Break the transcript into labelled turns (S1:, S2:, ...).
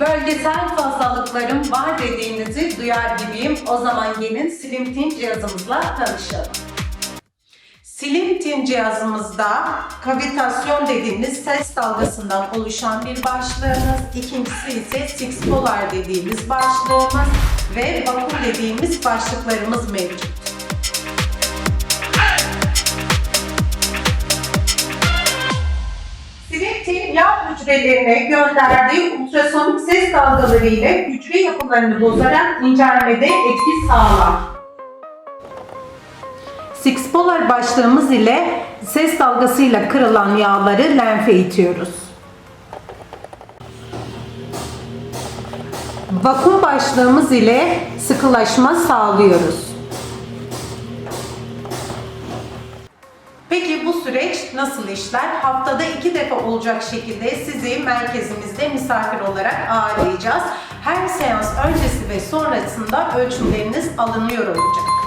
S1: Bölgesel fazlalıklarım var dediğinizi duyar gibiyim. O zaman gelin Slim Team cihazımızla tanışalım. Slim Team cihazımızda kavitasyon dediğimiz ses dalgasından oluşan bir başlığımız, ikincisi ise Six Polar dediğimiz başlığımız ve vakum dediğimiz başlıklarımız mevcut. Slim yağ hücrelerine gönderdiği ultrasonik ses dalgaları ile hücre yapılarını bozarak incelmede etki sağlar. Six başlığımız ile ses dalgasıyla kırılan yağları lenfe itiyoruz. Vakum başlığımız ile sıkılaşma sağlıyoruz. Peki bu süreç nasıl işler? Haftada iki defa olacak şekilde sizi merkezimizde misafir olarak ağırlayacağız. Her seans öncesi ve sonrasında ölçümleriniz alınıyor olacak.